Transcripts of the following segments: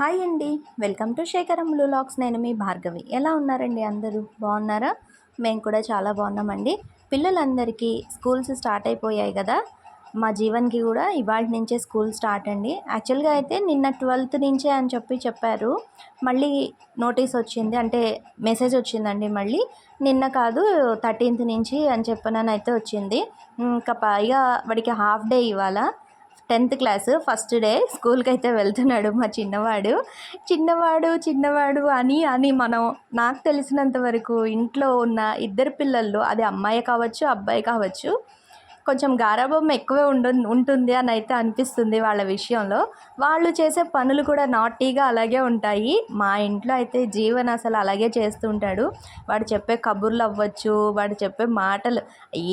Hi అండి. Welcome to Shekharam లాక్స్. నేను మీ భార్గవి. ఎలా ఉన్నారండి అందరూ? బాగున్నారా? మేము కూడా చాలా బాగున్నామండి. పిల్లలందరికీ స్కూల్స్ స్టార్ట్ అయిపోయాయి కదా. మా జీవన్కి కూడా ఇవాళ నుంచే స్కూల్ స్టార్ట్ అండి. యాక్చువల్గా అయితే నిన్న ట్వెల్త్ నుంచే అని చెప్పి చెప్పారు. మళ్ళీ నోటీస్ వచ్చింది. అంటే మెసేజ్ వచ్చిందండి మళ్ళీ. నిన్న కాదు థర్టీన్త్ నుంచి అని చెప్పనని అయితే వచ్చింది. ఇంకా పైగా వాడికి హాఫ్ డే ఇవాళ. టెన్త్ క్లాస్ ఫస్ట్ డే స్కూల్కి అయితే వెళ్తున్నాడు మా చిన్నవాడు. చిన్నవాడు చిన్నవాడు అని అని మనం నాకు తెలిసినంత వరకు ఇంట్లో ఉన్న ఇద్దరు పిల్లల్లో అది అమ్మాయి కావచ్చు అబ్బాయి కావచ్చు కొంచెం గారాభం ఎక్కువే ఉండు ఉంటుంది అని అయితే అనిపిస్తుంది వాళ్ళ విషయంలో. వాళ్ళు చేసే పనులు కూడా నాటీగా అలాగే ఉంటాయి. మా ఇంట్లో అయితే జీవన్ అసలు అలాగే చేస్తూ ఉంటాడు. వాడు చెప్పే కబుర్లు అవ్వచ్చు వాడు చెప్పే మాటలు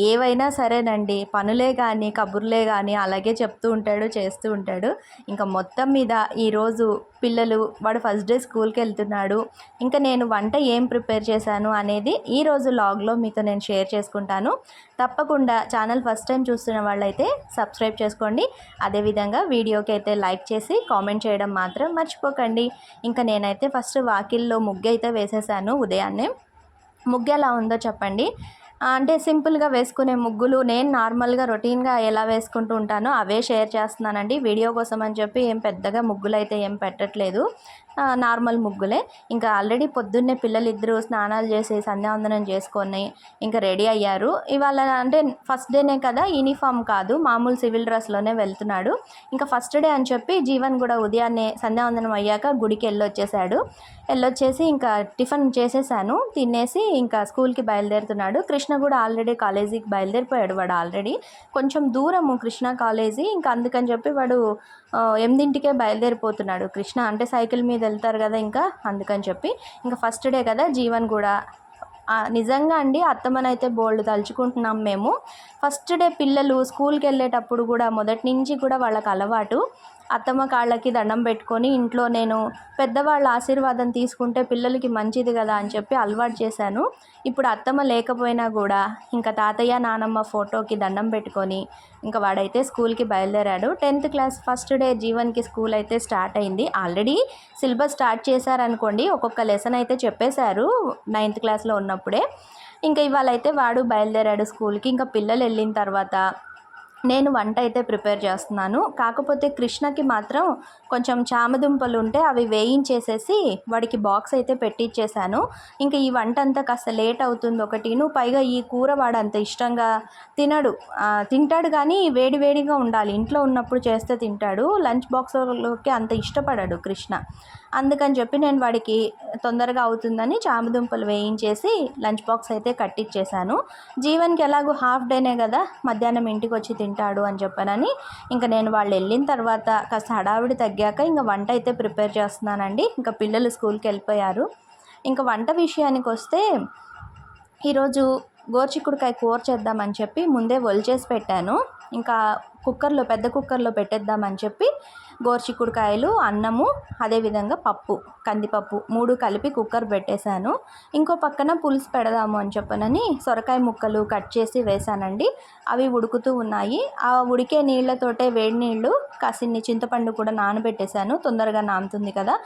ఏవైనా సరేనండి. పనులే కానీ కబుర్లే కానీ అలాగే చెప్తూ ఉంటాడు చేస్తూ ఉంటాడు. ఇంకా మొత్తం మీద ఈరోజు పిల్లలు వాడు ఫస్ట్ డే స్కూల్కి వెళ్తున్నాడు. ఇంకా నేను వంట ఏం ప్రిపేర్ చేశాను అనేది ఈరోజు లాగ్లో మీతో నేను షేర్ చేసుకుంటాను. తప్పకుండా ఛానల్ ఫస్ట్ టైం చూస్తున్న వాళ్ళైతే సబ్స్క్రైబ్ చేసుకోండి. అదేవిధంగా వీడియోకి అయితే లైక్ చేసి కామెంట్ చేయడం మాత్రం మర్చిపోకండి. ఇంకా నేనైతే ఫస్ట్ వాకిల్లో ముగ్గు అయితే వేసేసాను ఉదయాన్నే. ముగ్గు ఎలా ఉందో చెప్పండి. అంటే సింపుల్గా వేసుకునే ముగ్గులు నేను నార్మల్గా రొటీన్గా ఎలా వేసుకుంటూ ఉంటానో అవే షేర్ చేస్తున్నానండి. వీడియో కోసం అని చెప్పి ఏం పెద్దగా ముగ్గులు అయితే ఏం పెట్టట్లేదు. నార్మల్ ముగ్గులే. ఇంకా ఆల్రెడీ పొద్దున్నే పిల్లలిద్దరూ స్నానాలు చేసి సంధ్యావందనం చేసుకొని ఇంకా రెడీ అయ్యారు. ఇవాళ అంటే ఫస్ట్ డేనే కదా యూనిఫామ్ కాదు. మామూలు సివిల్ డ్రెస్లోనే వెళ్తున్నాడు. ఇంకా ఫస్ట్ డే అని చెప్పి జీవన్ కూడా ఉదయాన్నే సంధ్యావందనం అయ్యాక గుడికి వెళ్ళొచ్చేసాడు. వెళ్ళొచ్చేసి ఇంకా టిఫిన్ చేసేసాను. తినేసి ఇంకా స్కూల్కి బయలుదేరుతున్నాడు. కృష్ణ కూడా ఆల్రెడీ కాలేజీకి బయలుదేరిపోయాడు వాడు ఆల్రెడీ. కొంచెం దూరము కృష్ణ కాలేజీ. ఇంకా అందుకని చెప్పి వాడు ఎనిమిదింటికే బయలుదేరిపోతున్నాడు కృష్ణ. అంటే సైకిల్ మీద వెళ్తారు కదా ఇంకా అందుకని చెప్పి. ఇంకా ఫస్ట్ డే కదా జీవన్ కూడా. నిజంగా అండి అత్తమ్మనైతే బోల్డ్ తలుచుకుంటున్నాం మేము. ఫస్ట్ డే పిల్లలు స్కూల్కి వెళ్ళేటప్పుడు కూడా మొదటి నుంచి కూడా వాళ్ళకి అలవాటు. అత్తమ్మ కాళ్ళకి దండం పెట్టుకొని ఇంట్లో నేను పెద్దవాళ్ళ ఆశీర్వాదం తీసుకుంటే పిల్లలకి మంచిది కదా అని చెప్పి అలవాటు చేశాను. ఇప్పుడు అత్తమ్మ లేకపోయినా కూడా ఇంకా తాతయ్య నానమ్మ ఫోటోకి దండం పెట్టుకొని ఇంకా వాడైతే స్కూల్కి బయలుదేరాడు. టెన్త్ క్లాస్ ఫస్ట్ డే జీవన్కి స్కూల్ అయితే స్టార్ట్ అయింది. ఆల్రెడీ సిలబస్ స్టార్ట్ చేశారనుకోండి ఒక్కొక్క లెసన్ అయితే చెప్పేశారు నైన్త్ క్లాస్లో ఉన్నప్పుడే. ఇంకా ఇవాళ అయితే వాడు బయలుదేరాడు స్కూల్కి. ఇంకా పిల్లలు వెళ్ళిన తర్వాత నేను వంట అయితే ప్రిపేర్ చేస్తున్నాను. కాకపోతే కృష్ణకి మాత్రం కొంచెం చామదుంపలు ఉంటే అవి వేయించేసేసి వాడికి బాక్స్ అయితే పెట్టించేశాను ఇంకా ఈ వంట అంతా కాస్త లేట్ అవుతుంది ఒకటిను పైగా ఈ కూర వాడు అంత ఇష్టంగా తినడు. తింటాడు కానీ వేడి వేడిగా ఉండాలి. ఇంట్లో ఉన్నప్పుడు చేస్తే తింటాడు. లంచ్ బాక్స్లోకి అంత ఇష్టపడాడు కృష్ణ. అందుకని చెప్పి నేను వాడికి తొందరగా అవుతుందని చామదుంపలు వేయించేసి లంచ్ బాక్స్ అయితే కట్టించేశాను జీవన్కి ఎలాగో హాఫ్ డేనే కదా మధ్యాహ్నం ఇంటికి వచ్చి తింటాడు అని చెప్పానని ఇంకా నేను వాళ్ళు వెళ్ళిన తర్వాత కాస్త హడావిడి తగ్గాక ఇంకా వంట అయితే ప్రిపేర్ చేస్తున్నానండి. ఇంకా పిల్లలు స్కూల్కి వెళ్ళిపోయారు. ఇంకా వంట విషయానికి వస్తే ఈరోజు గోర్చిక్కుడుకాయ కూర చేద్దామని చెప్పి ముందే ఒలిచేసి పెట్టాను. ఇంకా కుక్కర్లో పెద్ద కుక్కర్లో పెట్టేద్దామని చెప్పి గోర్చిక్కుడుకాయలు అన్నము అదేవిధంగా పప్పు కందిపప్పు మూడు కలిపి కుక్కర్ పెట్టేశాను. ఇంకో పక్కన పులుసు పెడదాము అని చెప్పనని సొరకాయ ముక్కలు కట్ చేసి వేసానండి అవి ఉడుకుతూ ఉన్నాయి. ఆ ఉడికే నీళ్ళతోటే వేడి నీళ్ళు కాసిన్ని చింతపండు కూడా నానబెట్టేశాను. తొందరగా నానుతుంది కదా.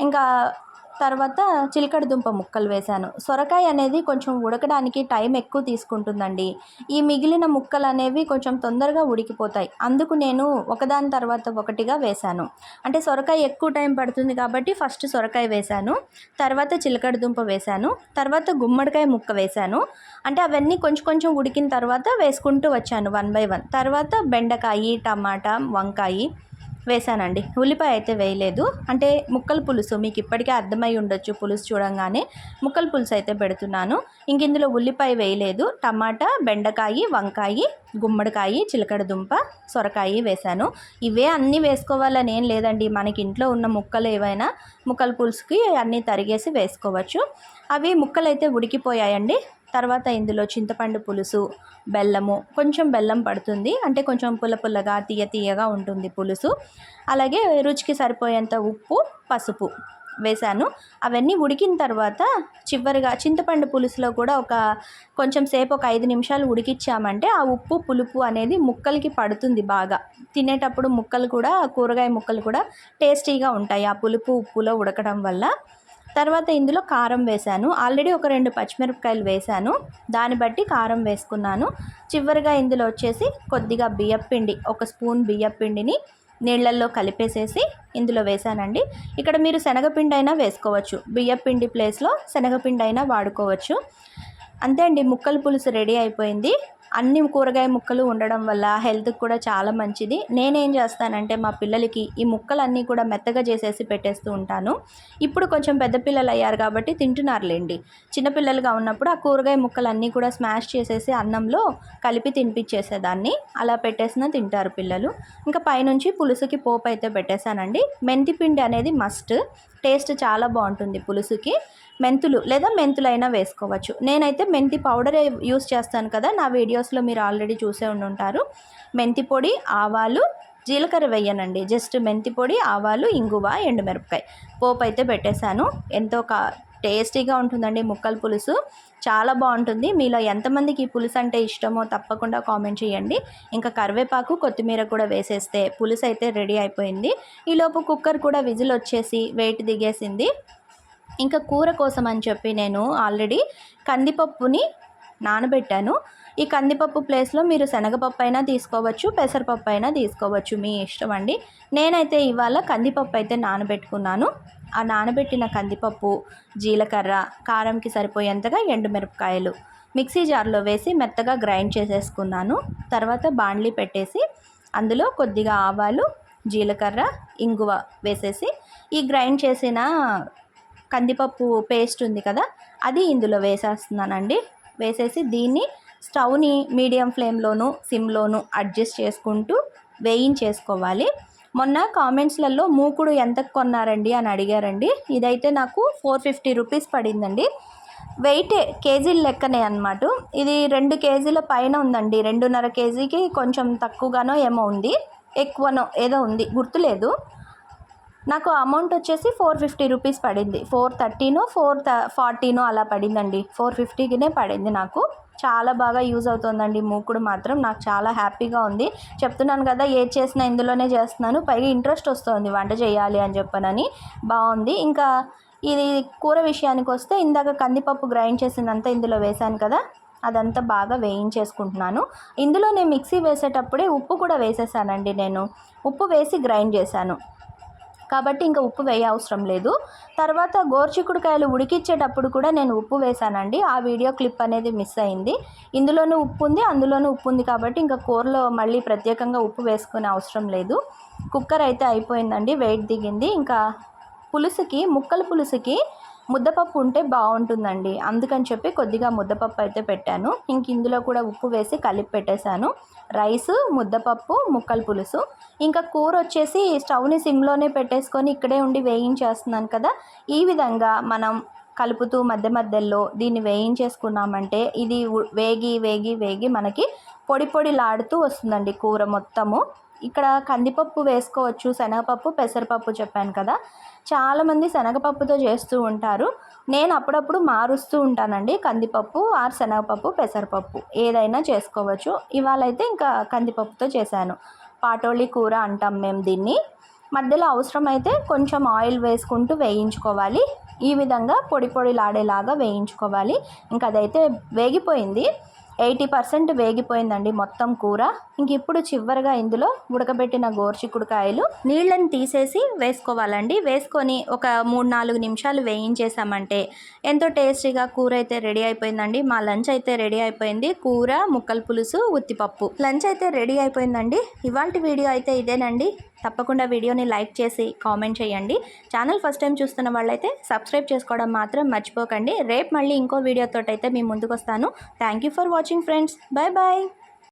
ఇంకా తర్వాత చిలకడ దుంప ముక్కలు వేశాను. సొరకాయ అనేది కొంచెం ఉడకడానికి టైం ఎక్కువ తీసుకుంటుందండి. ఈ మిగిలిన ముక్కలు అనేవి కొంచెం తొందరగా ఉడికిపోతాయి. అందుకు నేను ఒకదాని తర్వాత ఒకటిగా వేశాను. అంటే సొరకాయ ఎక్కువ టైం పడుతుంది కాబట్టి ఫస్ట్ సొరకాయ వేశాను. తర్వాత చిలకడ దుంప వేశాను. తర్వాత గుమ్మడికాయ ముక్క వేశాను. అంటే అవన్నీ కొంచెం కొంచెం ఉడికిన తర్వాత వేసుకుంటూ వచ్చాను వన్ బై వన్. తర్వాత బెండకాయ టమాటా వంకాయ వేసానండి ఉల్లిపాయ అయితే వేయలేదు. అంటే ముక్కల పులుసు మీకు ఇప్పటికే అర్థమై ఉండొచ్చు పులుసు చూడంగానే. ముక్కల పులుసు అయితే పెడుతున్నాను. ఇంక ఇందులో ఉల్లిపాయ వేయలేదు. టమాటా బెండకాయ వంకాయ గుమ్మడికాయ చిలకడ దుంప సొరకాయ వేశాను. ఇవే అన్నీ వేసుకోవాలని ఏం లేదండి. మనకి ఇంట్లో ఉన్న ముక్కలు ఏవైనా ముక్కల పులుసుకి అన్నీ తరిగేసి వేసుకోవచ్చు. అవి ముక్కలు అయితే ఉడికిపోయాయండి. తర్వాత ఇందులో చింతపండు పులుసు బెల్లము కొంచెం బెల్లం పడుతుంది. అంటే కొంచెం పుల్ల పుల్లగా తీయ తీయగా ఉంటుంది పులుసు. అలాగే రుచికి సరిపోయేంత ఉప్పు పసుపు వేశాను. అవన్నీ ఉడికిన తర్వాత చివరిగా చింతపండు పులుసులో కూడా ఒక కొంచెం సేపు ఒక ఐదు నిమిషాలు ఉడికిచ్చామంటే ఆ ఉప్పు పులుపు అనేది ముక్కలకి పడుతుంది బాగా. తినేటప్పుడు ముక్కలు కూడా కూరగాయ ముక్కలు కూడా టేస్టీగా ఉంటాయి. ఆ పులుపు ఉప్పులో ఉడకడం వల్ల తర్వాత ఇందులో కారం వేశాను. ఆల్రెడీ ఒక రెండు పచ్చిమిరపకాయలు వేశాను. దాన్ని బట్టి కారం వేసుకున్నాను. చివరిగా ఇందులో వచ్చేసి కొద్దిగా బియ్యపిండి ఒక స్పూన్ బియ్యపిండిని నీళ్ళల్లో కలిపేసేసి ఇందులో వేసానండి ఇక్కడ మీరు శనగపిండి అయినా వేసుకోవచ్చు. బియ్యపిండి ప్లేస్లో శనగపిండి అయినా వాడుకోవచ్చు. అంతే అండి ముక్కల పులుసు రెడీ అయిపోయింది. అన్ని కూరగాయ ముక్కలు ఉండడం వల్ల హెల్త్కి కూడా చాలా మంచిది. నేనేం చేస్తానంటే మా పిల్లలకి ఈ ముక్కలన్నీ కూడా మెత్తగా చేసేసి పెట్టేస్తూ ఉంటాను. ఇప్పుడు కొంచెం పెద్ద పిల్లలు అయ్యారు కాబట్టి తింటున్నారులేండి. చిన్నపిల్లలుగా ఉన్నప్పుడు ఆ కూరగాయ ముక్కలన్నీ కూడా స్మాష్ చేసేసి అన్నంలో కలిపి తినిపించేసేదాన్ని. అలా పెట్టేసినా తింటారు పిల్లలు. ఇంకా పైనుంచి పులుసుకి పోపు అయితే పెట్టేశానండి. మెంతిపిండి అనేది మస్ట్. టేస్ట్ చాలా బాగుంటుంది పులుసుకి. మెంతులు లేదా మెంతులైనా వేసుకోవచ్చు. నేనైతే మెంతి పౌడరే యూస్ చేస్తాను కదా నా వీడియోస్లో మీరు ఆల్రెడీ చూసే ఉండుంటారు. మెంతి పొడి ఆవాలు జీలకర్ర వేయనండి. జస్ట్ మెంతి పొడి ఆవాలు ఇంగువ ఎండుమిరపకాయ. పోపు అయితే పెట్టేశాను. ఎంతో కా టేస్టీగా ఉంటుందండి ముక్కల పులుసు. చాలా బాగుంటుంది. మీలో ఎంతమందికి ఈ పులుసు అంటే ఇష్టమో తప్పకుండా కామెంట్ చేయండి. ఇంకా కరివేపాకు కొత్తిమీర కూడా వేసేస్తే పులుసు అయితే రెడీ అయిపోయింది. ఈలోపు కుక్కర్ కూడా విజిల్ వచ్చేసి వెయిట్ దిగేసింది. ఇంకా కూర కోసం అని చెప్పి నేను ఆల్రెడీ కందిపప్పుని నానబెట్టాను. ఈ కందిపప్పు ప్లేస్లో మీరు శనగపప్పు అయినా తీసుకోవచ్చు పెసరపప్పు అయినా తీసుకోవచ్చు. మీ ఇష్టం అండి. నేనైతే ఇవాళ కందిపప్పు అయితే నానబెట్టుకున్నాను. ఆ నానబెట్టిన కందిపప్పు జీలకర్ర కారంకి సరిపోయేంతగా ఎండుమిరపకాయలు మిక్సీ జార్లో వేసి మెత్తగా గ్రైండ్ చేసేసుకున్నాను. తర్వాత బాండ్లీ పెట్టేసి అందులో కొద్దిగా ఆవాలు జీలకర్ర ఇంగువ వేసేసి ఈ గ్రైండ్ చేసిన కందిపప్పు పేస్ట్ ఉంది కదా అది ఇందులో వేసేస్తున్నానండి. వేసేసి దీన్ని స్టవ్ని మీడియం ఫ్లేమ్లోను సిమ్లోను అడ్జస్ట్ చేసుకుంటూ వేయించేసుకోవాలి. మొన్న కామెంట్స్లలో మూకుడు ఎంత కొన్నారండి అని అడిగారండి. ఇదైతే నాకు ఫోర్ ఫిఫ్టీ రూపీస్ పడిందండి. వెయిట్ కేజీల లెక్కనే అనమాట ఇది రెండు కేజీల పైన ఉందండి. రెండున్నర కేజీకి కొంచెం తక్కువగానో ఏమో ఉంది. ఎక్కువనో ఏదో ఉంది. గుర్తులేదు. నాకు అమౌంట్ వచ్చేసి ఫోర్ ఫిఫ్టీ రూపీస్ పడింది. ఫోర్ థర్టీనో ఫోర్ థ ఫార్టీనో అలా పడిందండి. ఫోర్ ఫిఫ్టీకినే పడింది నాకు. చాలా బాగా యూజ్ అవుతుందండి. మూకుడు మాత్రం నాకు చాలా హ్యాపీగా ఉంది. చెప్తున్నాను కదా ఏది చేసినా ఇందులోనే చేస్తున్నాను. పైగా ఇంట్రెస్ట్ వస్తుంది. వంట చేయాలి అని చెప్పనని. బాగుంది. ఇంకా ఇది కూర విషయానికి వస్తే ఇందాక కందిపప్పు గ్రైండ్ చేసిందంతా ఇందులో వేశాను కదా అదంతా బాగా వేయించేసుకుంటున్నాను. ఇందులో నేను మిక్సీ వేసేటప్పుడే ఉప్పు కూడా వేసేసానండి నేను. ఉప్పు వేసి గ్రైండ్ చేశాను. కాబట్టి ఇంకా ఉప్పు వేయ అవసరం లేదు. తర్వాత గోర్చిక్కుడుకాయలు ఉడికిచ్చేటప్పుడు కూడా నేను ఉప్పు వేసానండి ఆ వీడియో క్లిప్ అనేది మిస్ అయింది. ఇందులోనూ ఉప్పు ఉంది అందులోనూ ఉప్పు ఉంది కాబట్టి ఇంకా కూరలో మళ్ళీ ప్రత్యేకంగా ఉప్పు వేసుకునే అవసరం లేదు. కుక్కర్ అయితే అయిపోయిందండి వెయిట్ దిగింది. ఇంకా పులుసుకి ముక్కల పులుసుకి ముద్దపప్పు ఉంటే బాగుంటుందండి. అందుకని చెప్పి కొద్దిగా ముద్దపప్పు అయితే పెట్టాను. ఇంక ఇందులో కూడా ఉప్పు వేసి కలిపి పెట్టేశాను. రైస్ ముద్దపప్పు ముక్కల పులుసు. ఇంకా కూర వచ్చేసి స్టవ్ని సిమ్లోనే పెట్టేసుకొని ఇక్కడే ఉండి వేయించేస్తున్నాను కదా. ఈ విధంగా మనం కలుపుతూ మధ్య మధ్యలో దీన్ని వేయించేసుకున్నామంటే ఇది వేగి వేగి వేగి మనకి పొడి పొడిలాడుతూ వస్తుందండి కూర మొత్తము. ఇక్కడ కందిపప్పు వేసుకోవచ్చు శనగపప్పు పెసరపప్పు చెప్పాను కదా. చాలామంది శనగపప్పుతో చేస్తూ ఉంటారు. నేను అప్పుడప్పుడు మారుస్తూ ఉంటానండి. కందిపప్పు ఆర్ శనగపప్పు పెసరపప్పు ఏదైనా చేసుకోవచ్చు. ఇవాళ అయితే ఇంకా కందిపప్పుతో చేశాను. పాటోళి కూర అంటాం మేము దీన్ని. మధ్యలో అవసరమైతే కొంచెం ఆయిల్ వేసుకుంటూ వేయించుకోవాలి. ఈ విధంగా పొడి పొడిలాడేలాగా వేయించుకోవాలి. ఇంకా అదైతే వేగిపోయింది. ఎయిటీ పర్సెంట్ వేగిపోయిందండి మొత్తం కూర. ఇంక ఇప్పుడు చివరిగా ఇందులో ఉడకబెట్టిన గోర్చిక్కుడుకాయలు నీళ్ళని తీసేసి వేసుకోవాలండి. వేసుకొని ఒక మూడు నాలుగు నిమిషాలు వేయించేసామంటే ఎంతో టేస్టీగా కూర అయితే రెడీ అయిపోయిందండి. మా లంచ్ అయితే రెడీ అయిపోయింది. కూర ముక్కల పులుసు ఉత్తిపప్పు. లంచ్ అయితే రెడీ అయిపోయిందండి. ఇవాళ వీడియో అయితే ఇదేనండి. తప్పకుండా వీడియోని లైక్ చేసి కామెంట్ చేయండి. ఛానల్ ఫస్ట్ టైం చూస్తున్న వాళ్ళైతే సబ్స్క్రైబ్ చేసుకోవడం మాత్రం మర్చిపోకండి. రేపు మళ్ళీ ఇంకో వీడియోతో అయితే మీ ముందుకు వస్తాను thank you for watching friends. Bye bye